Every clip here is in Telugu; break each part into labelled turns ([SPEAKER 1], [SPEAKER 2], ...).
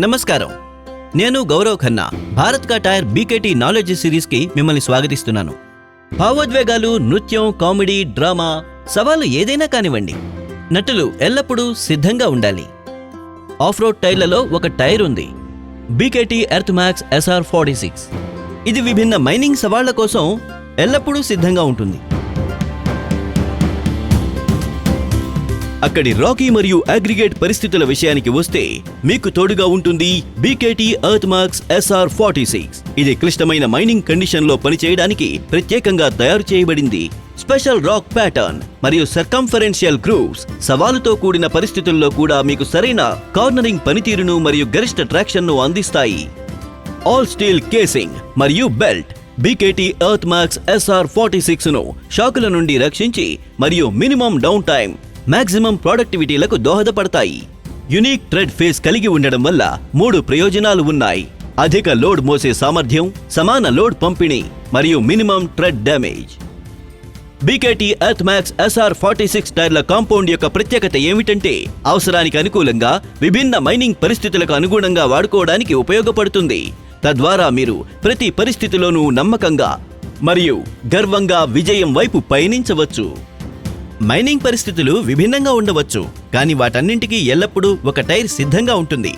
[SPEAKER 1] నమస్కారం. నేను గౌరవ్ ఖన్నా భారత్ కా టైర్ బీకేటీ నాలెడ్జ్ సిరీస్కి మిమ్మల్ని స్వాగతిస్తున్నాను. భావోద్వేగాలు నృత్యం కామెడీ డ్రామా సవాలు ఏదైనా కానివ్వండి. నటులు ఎల్లప్పుడూ సిద్ధంగా ఉండాలి. ఆఫ్ రోడ్ టైర్లలో ఒక టైర్ ఉంది. BKT earth max SR forty six. ఇది విభిన్న మైనింగ్ సవాళ్ళ కోసం ఎల్లప్పుడూ సిద్ధంగా ఉంటుంది. అక్కడి రాకీ మరియు అగ్రిగేట్ పరిస్థితుల విషయానికి వస్తే మీకు తోడుగా ఉంటుంది BKT EarthMax SR forty six ఇది క్లిష్టమైన మైనింగ్ కండిషన్లో పనిచేయడానికి ప్రత్యేకంగా తయారు చేయబడింది. స్పెషల్ రాక్ ప్యాటర్న్ మరియు సర్కంఫరెన్షియల్ గ్రూవ్స్ సవాలుతో కూడిన పరిస్థితుల్లో కూడా మీకు సరైన కార్నరింగ్ పనితీరును మరియు గరిష్ట ట్రాక్షన్ను అందిస్తాయి. ఆల్ స్టీల్ కేసింగ్ మరియు belt BKT earth max SR forty సిక్స్ను షాకుల నుండి రక్షించి మరియు మినిమం డౌన్ టైం మ్యాక్సిమం ప్రొడక్టివిటీలకు దోహదపడతాయి. యునిక్ ట్రెడ్ ఫేస్ కలిగి ఉండడం వల్ల మూడు ప్రయోజనాలు ఉన్నాయి. అధిక లోడ్ మోసే సామర్థ్యం సమాన లోడ్ పంపిణీ మరియు minimum tread damage. BKT earth max SR forty six టైర్ల compound యొక్క ప్రత్యేకత ఏమిటంటే అవసరానికి అనుకూలంగా విభిన్న మైనింగ్ పరిస్థితులకు అనుగుణంగా వాడుకోవడానికి ఉపయోగపడుతుంది. తద్వారా మీరు ప్రతి పరిస్థితిలోనూ నమ్మకంగా మరియు గర్వంగా విజయం వైపు పయనించవచ్చు. మైనింగ్ పరిస్థితులు విభిన్నంగా ఉండవచ్చు కానీ వాటన్నింటికీ ఎల్లప్పుడూ ఒక టైర్ సిద్ధంగా ఉంటుంది.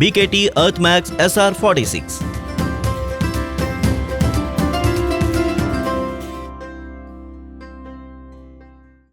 [SPEAKER 1] BKT earth max SR forty six.